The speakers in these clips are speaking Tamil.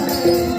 Amém.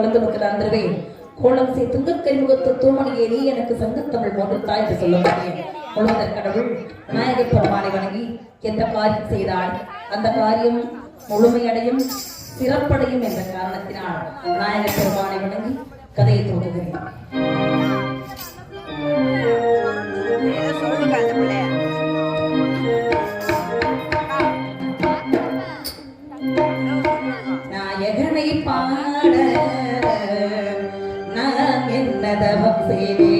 இவை நான்கும் கலந்து வைக்கிற அந்தரவே கோலம் சே துங்கக் கைமுகத்து தூமணியே எனக்கு சங்கத்தமிழ் போன்று தாய் என்று சொல்ல முடியும் உலகத் கடவுள் விநாயகப் பெருமானை வணங்கி எந்த காரியம் செய்தால் அந்த காரியம் முழுமையடையும் சிறப்படையும் என்ற காரணத்தினால் விநாயகர் பெருமானை வணங்கி கதையை தொடங்குகிறேன் நான் என்ன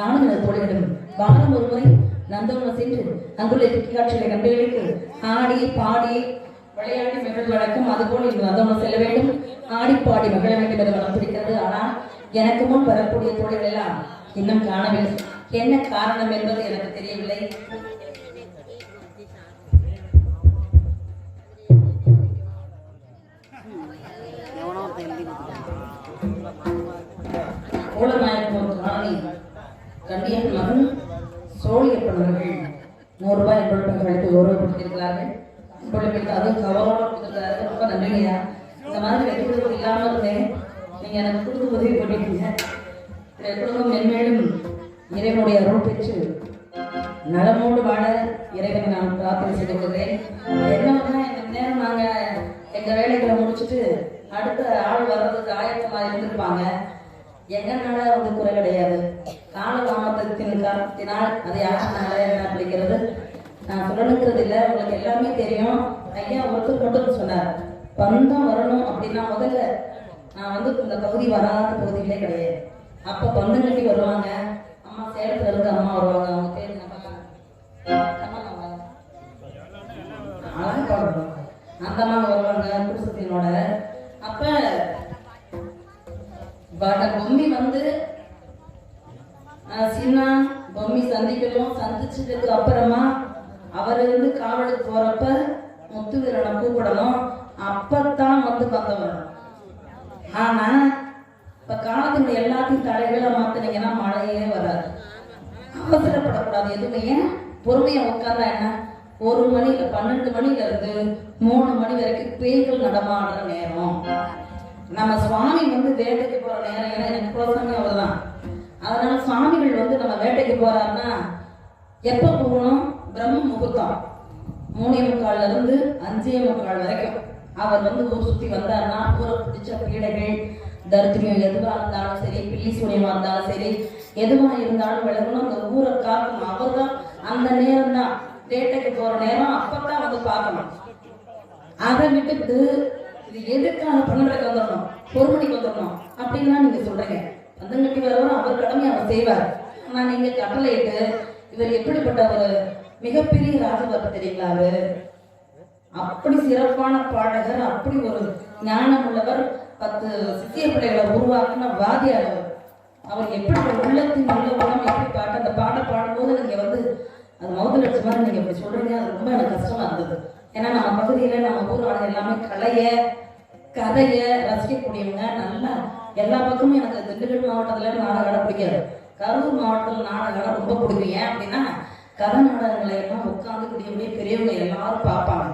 நானும் எனது தோழிகளும் வாரம் ஒரு முறை நந்தவனம் சென்று அங்குள்ள இயற்கை காட்சிகளை கண்டுகளித்து ஆடி பாடி விளையாடி மகிழ் வழக்கம் அதுபோல் இங்கு நந்தவனம் செல்ல வேண்டும். ஆடி பாடி மகிழ வேண்டும் என்று மனம் பிடிக்கிறது. ஆனால் எனக்கு முன் வரக்கூடிய தோழிகள் எல்லாம் இன்னும் காணவில்லை. என்ன காரணம் என்பது எனக்கு தெரியவில்லை. எவனோ கண்டியன் மகன் சோழியப்பன் அவர்கள் நூறு ரூபாய் என்பது கௌரவப்படுத்தியிருக்கிறார்கள். அதுவும் கவரோட கொடுத்துருக்காரு ரொம்ப நன்றிங்கய்யா. இந்த மாதிரி வெற்றி இல்லாமல் இருந்தேன் நீங்க எனக்கு கொடுத்து உதவி பண்ணிட்டீங்க. இந்த குடும்பம் மென்மேலும் இறைவனுடைய அருள் பெற்று நலமோடு வாழ இறைவனை நான் பிரார்த்தனை செய்து கொள்கிறேன் என்னன்னா இந்த நேரம் நாங்கள் எங்கள் வேலைகளை முடிச்சுட்டு அடுத்த ஆள் வர்றதுக்கு ஆயத்தமாக இருந்திருப்பாங்க. எங்கனால வந்து குறை கிடையாது கால தாமதத்தின் காரணத்தினால் அது யாருனால என்ன பிடிக்கிறது நான் சொல்லணுங்கிறது இல்லை உங்களுக்கு எல்லாமே தெரியும் ஐயா ஒருத்தர் மட்டும் சொன்னார் பந்தம் வரணும் அப்படின்னா முதல்ல நான் வந்து இந்த பகுதி வராத பகுதியிலே கிடையாது அப்போ பந்தம் கட்டி வருவாங்க அம்மா சேலத்துல இருந்து அம்மா வருவாங்க அவங்க பேர் நம்ம அந்த அம்மா வருவாங்க குடும்பத்தினோட அப்போ வட பொம்மி வந்து ஆஹ், சின்ன பொம்மி சந்திக்கணும் சந்திச்சதுக்கு அப்புறமா அவர் இருந்து காவலுக்கு போறப்ப முத்துவீரனை கூப்பிடணும். அப்பத்தான் வந்து பந்த ஆனா இப்ப காலத்தினுடைய எல்லாத்தையும் தலைகளை மாத்தினீங்கன்னா மழையே வராது. அவசரப்படக்கூடாது எதுவுமே. பொறுமையா உட்கார்ந்தா என்ன? ஒரு மணி பன்னெண்டு மணில இருந்து மூணு மணி வரைக்கும் பேய்கள் நடமாடுற நேரம். நம்ம சுவாமி வந்து வேட்டைக்கு போற நேரம் ஏன்னா எனக்கு கோசமே அவர்தான். அதனால சுவாமிகள் வந்து நம்ம வேட்டைக்கு போறாருன்னா எப்ப போகணும்? பிரம்ம முகூர்த்தம். மூணே முக்கால்ல இருந்து அஞ்சே முக்கால் வரைக்கும். அவர் வந்து ஊர் சுத்தி வந்தாருன்னா ஊரை பிடிச்ச பீடைகள் தரித்திரியம் எதுவா இருந்தாலும் சரி பில்லி சூனியமா இருந்தாலும் சரி எதுவா இருந்தாலும் விலகணும். அந்த ஊரை காக்கணும் அவர் தான் அந்த நேரம் தான் வேட்டைக்கு போற நேரம் அப்பதான் வந்து பார்க்கணும். அதை விட்டுட்டு இது எதுக்காக பன்னெண்டரைக்கு வந்துடணும்? ஒரு மணிக்கு வந்துடணும். அப்படின்லாம் நீங்க சொல்றீங்க. பந்தங்கட்டி வரவரும் அவர் கடமை அவர் செய்வார். ஆனா நீங்க கட்டளையிட்டு இவர் எப்படிப்பட்ட ஒரு மிகப்பெரிய ராஜபக்தர் தெரியுங்களா அவர்? அப்படி சிறப்பான பாடகர் அப்படி ஒரு ஞானம் உள்ளவர் பத்து சித்திய பிள்ளைகளை உருவாக்கின வாதியார் அவர். அவர் எப்படி உள்ளத்தின் உள்ள உள்ளம் எப்படி பாட்டு அந்த பாட்டை பாடும்போது நீங்க வந்து அது மௌத்த லட்சம் மாதிரி நீங்க இப்படி சொல்றீங்க அது ரொம்ப எனக்கு கஷ்டமா இருந்தது. ஏன்னா நம்ம பகுதியில் நம்ம ஊர் ஆளுங்க எல்லாமே கலைய கதையை ரசிக்கக்கூடியவங்க. நல்லா எல்லா பக்கமும் எனக்கு திண்டுக்கல் மாவட்டத்தில் நாடகம் பிடிக்காது. கரூர் மாவட்டத்தில் நாடகம் ரொம்ப பிடிக்கும். ஏன் அப்படின்னா கதை நாடகங்களை எல்லாம் உட்காந்து கூடிய பெரியவங்க எல்லாரும் பார்ப்பாங்க.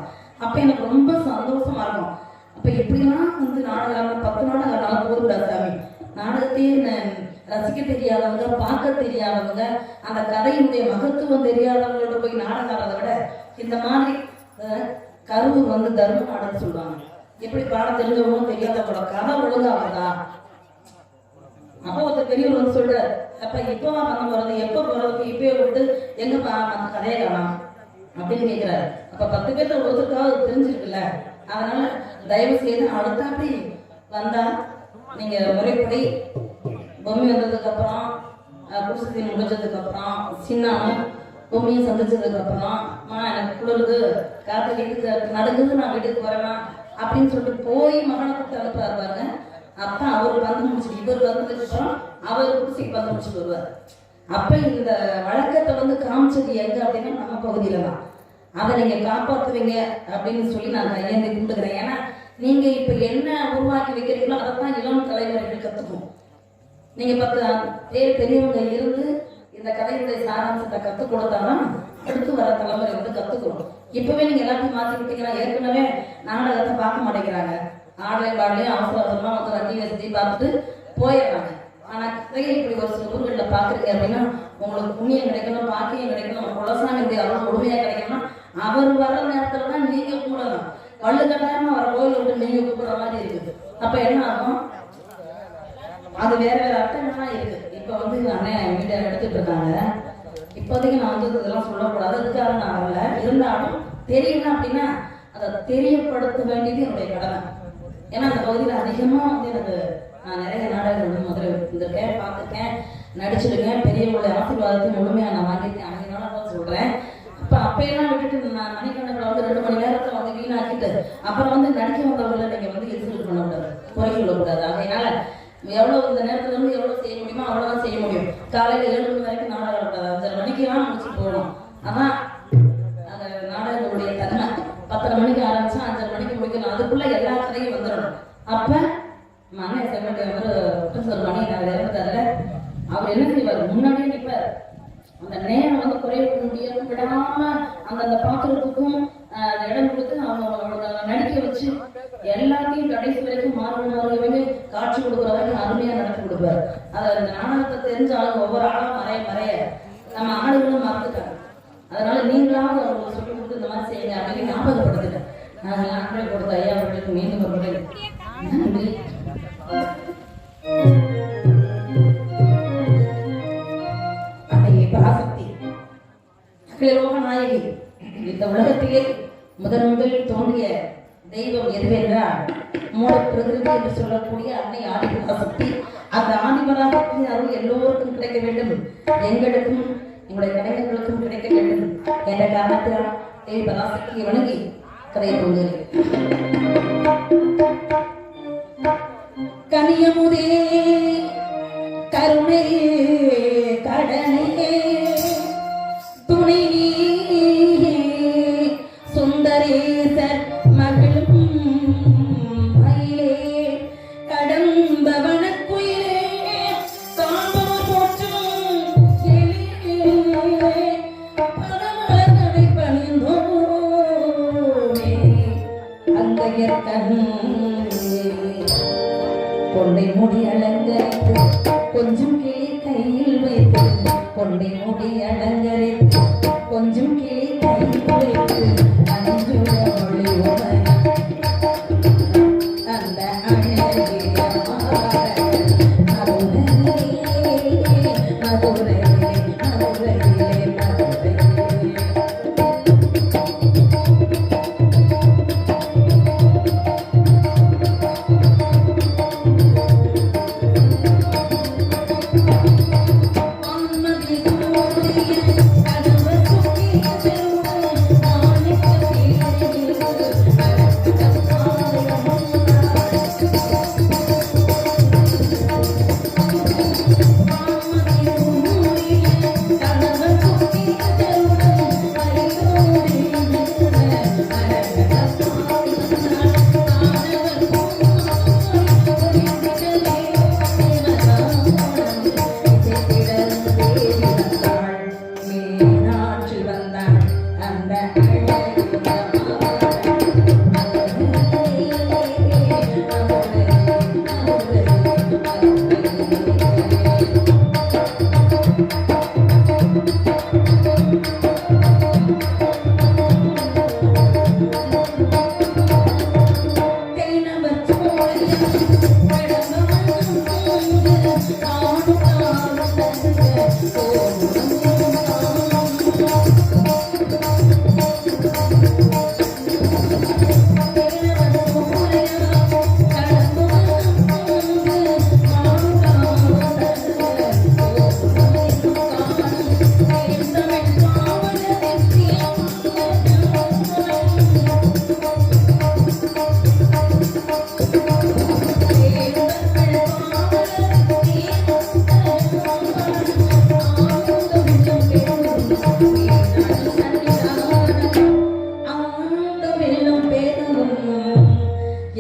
அப்போ எனக்கு ரொம்ப சந்தோஷமா இருக்கும். அப்போ எப்படிலாம் வந்து நாடகம் பத்து நாடகம் நாள் போதுடா சாமி. நாடகத்தையே ரசிக்க தெரியாதவங்க பார்க்க தெரியாதவங்க அந்த கதையினுடைய மகத்துவம் தெரியாதவங்களோட போய் நாடகம் ஆடுறதை விட இந்த மாதிரி கரூர் வந்து தர்ம பாடம்னு சொல்லுவாங்க. எப்படி பாட தெரிஞ்சவங்களும் கூட கதை ஒழுங்கா வருதா? அப்போ ஒருத்தர் பெரியவர் வந்து சொல்றாரு அப்ப இப்பவா பண்ண போறது எப்ப போறது இப்பயே விட்டு எங்க பா அந்த கதையை காணும்? அப்படின்னு கேக்குறாரு. அப்ப பத்து பேர்த்த ஒருத்தருக்காவது தெரிஞ்சிருக்குல்ல. அதனால தயவு செய்து அடுத்தாப்படி வந்தா நீங்க முறைப்படி பொம்மை வந்ததுக்கு அப்புறம் குடிசை முடிஞ்சதுக்கு அப்புறம் சின்னானும் பொம்மையும் சந்திச்சதுக்கு அப்புறம் அம்மா எனக்கு குளிருது. காத்து வீட்டுக்கு நடக்குது நான் வீட்டுக்கு வரலாம் அப்படின்னு சொல்லிட்டு போய் மகனை கூப்பிட்டு அனுப்புறாரு பாருங்க. அப்ப அவர் வந்து முடிச்சுட்டு இவர் வந்ததுக்கு அப்புறம் அவர் குடிசைக்கு வந்து முடிச்சுட்டு வருவார். அப்ப இந்த வழக்கத்தை வந்து காமிச்சது எங்க அப்படின்னா நம்ம பகுதியில தான். அதை நீங்க காப்பாத்துவீங்க அப்படின்னு சொல்லி நான் கையேந்தி கும்பிடுக்கிறேன் ஏன்னா நீங்க இப்ப என்ன உருவாக்கி வைக்கிறீங்களோ அதைத்தான் இளம் தலைவர்கள் கத்துக்கும். நீங்க பத்து பேர் பெரியவங்க இருந்து இந்த கதையுடைய சாராம்சத்தை கத்துக் கொடுத்தாதான் அடுத்து வர தலைமுறை வந்து கத்துக்கணும். இப்பவே நீங்க எல்லாத்தையும் மாத்தி விட்டீங்கன்னா ஏற்கனவே நாடகத்தை பார்க்க மாட்டேங்கிறாங்க. ஆன்லைன் பாடலையும் அவசர அவசரமா வந்து வண்டி வசதி பார்த்துட்டு போயிடுறாங்க. ஆனா கதையை இப்படி ஒரு சில ஊர்களில் பார்க்குறீங்க அப்படின்னா உங்களுக்கு புண்ணியம் கிடைக்கணும் பாக்கியம் கிடைக்கணும் குலசாமி அருள் முழுமையாக கிடைக்கணும் அவர் வர நேரத்துல தான் நீங்க கூடலாம். கல்லு கட்டாயமா வர கோயில் விட்டு நீங்க கூப்பிடுற மாதிரி இருக்குது. அப்ப என்ன ஆகும்? அது வேற வேற அர்த்தங்கள்லாம் இருக்கு. இப்ப வந்து அண்ணன் வீடியோ எடுத்துட்டு இருக்காங்க இப்போதைக்கு நான் வந்து இதெல்லாம் சொல்லக்கூடாது. அதுக்காக நான் வரல. இருந்தாலும் தெரியணும் அப்படின்னா அதை தெரியப்படுத்த வேண்டியது என்னுடைய கடமை. ஏன்னா அந்த பகுதியில் அதிகமாக வந்து எனக்கு நான் நிறைய நாடகங்கள் வந்து முதல்ல இருந்திருக்கேன் பார்த்துருக்கேன். நடிச்சிருக்கேன். பெரியவங்களுடைய ஆசீர்வாதத்தையும் முழுமையாக நான் வாங்கியிருக்கேன் அதனால தான் சொல்கிறேன் இப்போ அப்பையெல்லாம் விட்டுட்டு நான் மணிக்கணக்கில் வந்து ரெண்டு மணி நேரத்தில் வந்து வீணாக்கிட்டு அப்புறம் வந்து நடிக்க வந்தவங்களை நீங்கள் வந்து இன்சல்ட் பண்ணக்கூடாது குறை சொல்லக்கூடாது அதனால எவ்வளோ இந்த நேரத்துல இருந்து எவ்வளோ செய்ய முடியுமோ அவ்வளோதான் செய்ய முடியும். காலையில் ஏழு மணி வரைக்கும் நாடகம் இருக்காது அஞ்சரை மணிக்கெல்லாம் முடிச்சுட்டு போகணும். அதான் அந்த நாடகத்துடைய தன்மை பத்தரை மணிக்கு ஆரம்பிச்சா அஞ்சரை மணிக்கு முடிக்கணும். அதுக்குள்ள எல்லா கதையும் வந்துடணும். அப்ப மன செகண்ட் வந்து ப்ரொஃபசர் மணி நான் இறந்துட்டாரு அவர் என்ன செய்வார்? முன்னாடியே நிற்பார் அந்த நேரம் வந்து குறைய முடியாது விடாம அந்தந்த பாத்திரத்துக்கும் ஆஹ், அந்த இடம் கொடுத்து அவங்க அவங்கள நடிக்க வச்சு எல்லாத்தையும் கடைசி வரைக்கும் மாறி காட்சி கொடுக்குற வரைக்கும் அருமையா நடத்தி கொடுப்பாரு. அத அந்த நாடகத்தை தெரிஞ்ச ஆளுங்க ஒவ்வொரு ஆளும் மறைய மறைய நம்ம ஆளுகளும் மறந்துட்டாங்க. அதனால நீங்களாவது அவங்களுக்கு சொல்லி கொடுத்து இந்த மாதிரி செய்யுங்க அப்படின்னு ஞாபகப்படுத்துட்டேன். நான் நாட்களை கொடுத்த ஐயா அவர்களுக்கு மீண்டும் ஒரு முறை நன்றி. நாயகி. இந்த உலகத்திலே முதன் முதலில் தோன்றிய தெய்வம் எதுவென்றால் மூல பிரகிருதி என்று சொல்லக்கூடிய அன்னை ஆதிபராசக்தி அந்த ஆதிபராசக்தி அருள் எல்லோருக்கும் கிடைக்க வேண்டும். எங்களுக்கும் எங்களுடைய கலைஞர்களுக்கும் கிடைக்க வேண்டும். என்ற காரணத்தினால் தேவி பராசக்தியை வணங்கி கதையை தோன்றுகிறேன் கனியமுதே கருணை கடனே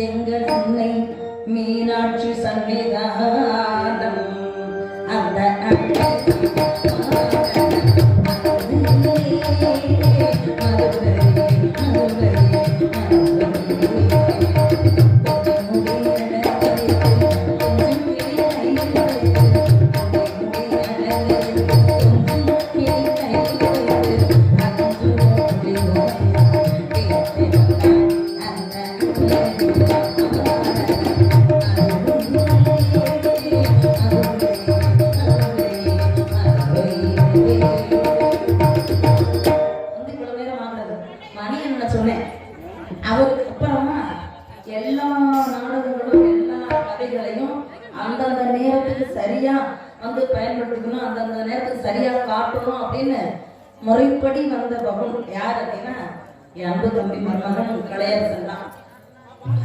எங்கள் அன்னை மீனாட்சி சன்னிதானம். அந்த அன்னை அந்தந்த நேரத்துக்கு சரியா வந்து பயன்படுத்திக்கணும் அந்தந்த நேரத்துக்கு சரியா காட்டணும் அப்படின்னு முறைப்படி வந்த பகவான் யார் அப்படின்னா என் அன்பு தம்பி மருமகன் கலையரசன் தான்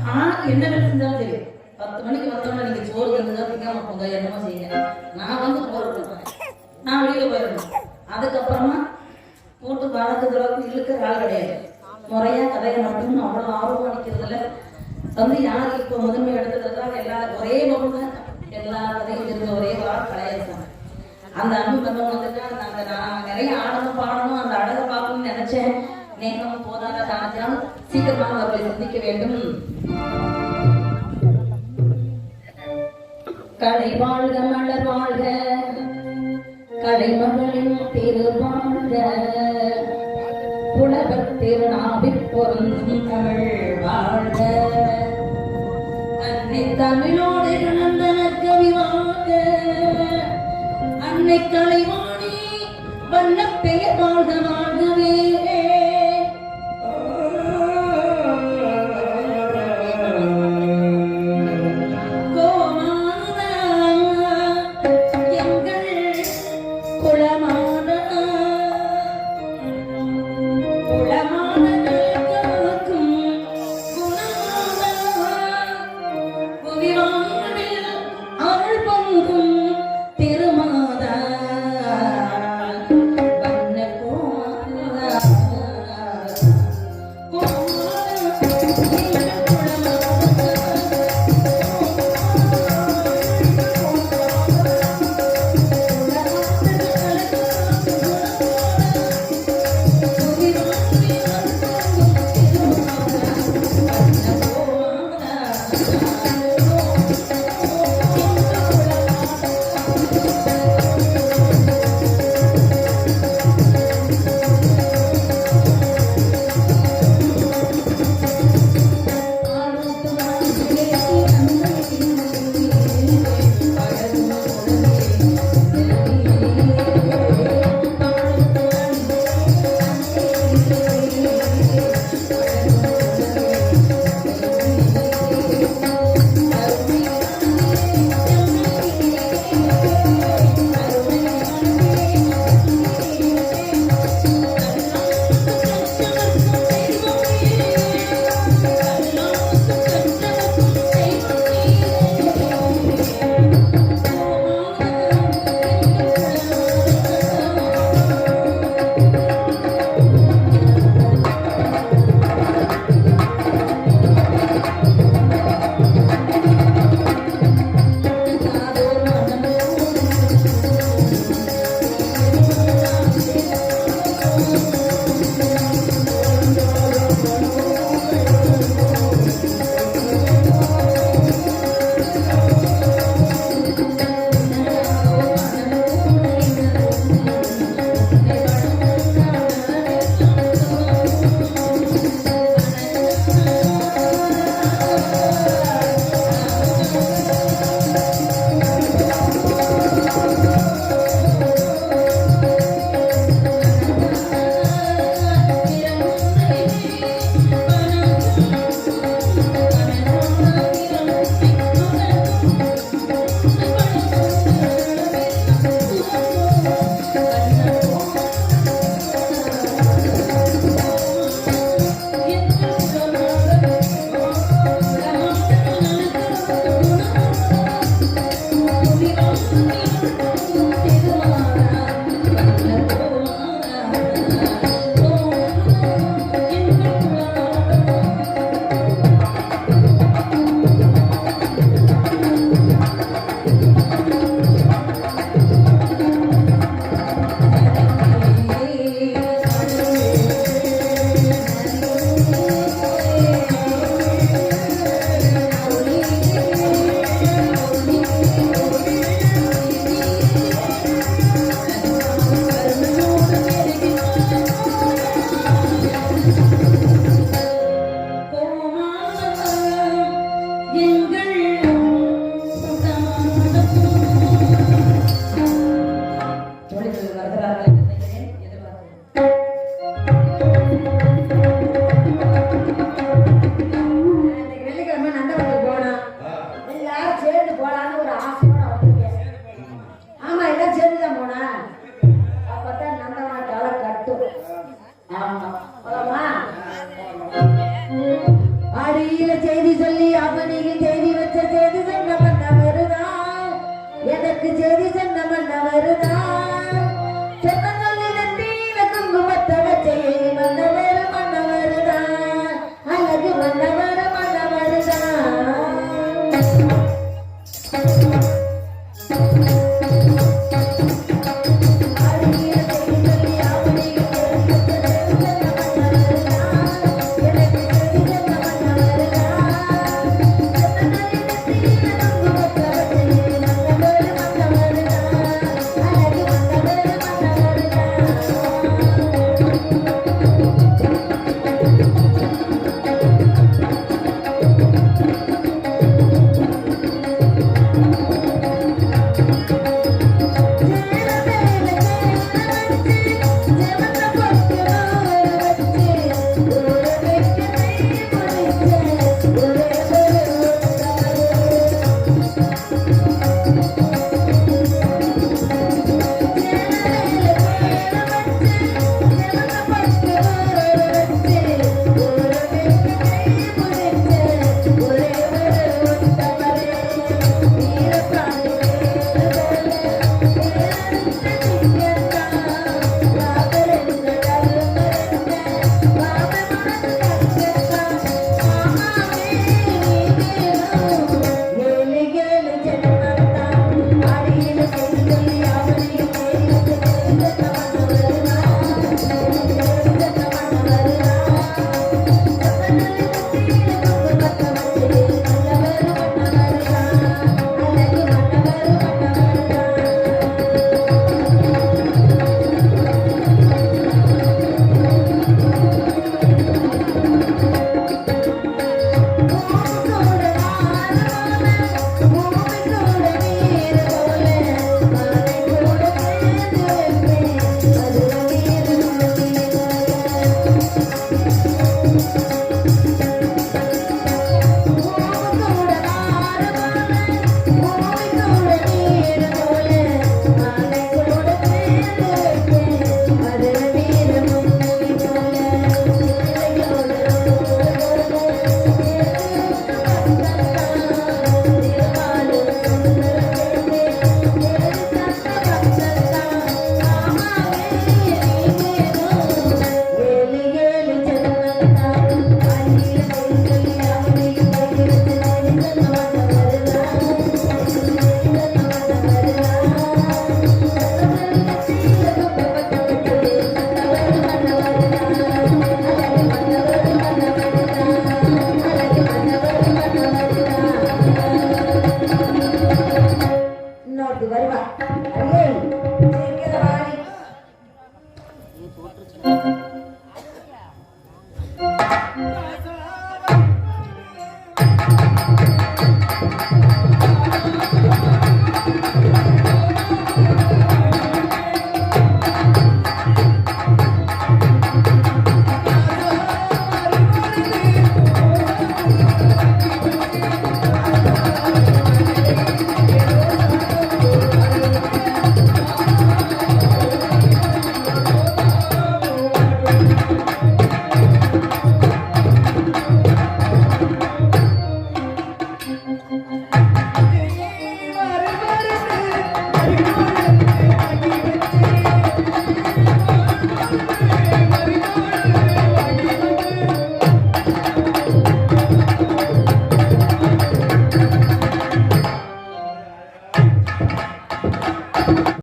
ஆனா என்ன வேலை செஞ்சாலும் சரி பத்து மணிக்கு வந்தோம்னா நீங்க சோறு தந்துதான் திங்காம போங்க என்னமோ செய்யுங்க. நான் வந்து போர் கொடுப்பேன் நான் வெளியில போயிருந்தேன். அதுக்கப்புறமா போட்டு வளர்க்குறதுக்கு இழுக்கிற ஆள் கிடையாது. முறையா கதையை மட்டும் அவ்வளவு ஆர்வம் அடிக்கிறதுல வந்து யார் இப்போ முதன்மை எடுத்துக்கிறதா எல்லாரும் ஒரே பொண்ணு எல்லா இருந்த ஒரே வாரம் கலையரசன் அந்த அன்பு வந்துட்டு நான் நிறைய ஆடணும் பாடணும் அந்த அழகை பார்க்கணும்னு நினைச்சேன். நேரம் போதாத காரணத்தினால் சீக்கிரமாக அவர்களை சந்திக்க வேண்டும். கலை வாழ்க மலர் வாழ்க கலைமகளின் திருவாழ்க புலவர் திருநாவிற் பொருந்தும் தமிழ் வாழ்க. அன்னை தமிழோடு இழந்தன அன்னை கலைவாணி வண்ண பெயர் வாழ்க வாழ்கவே.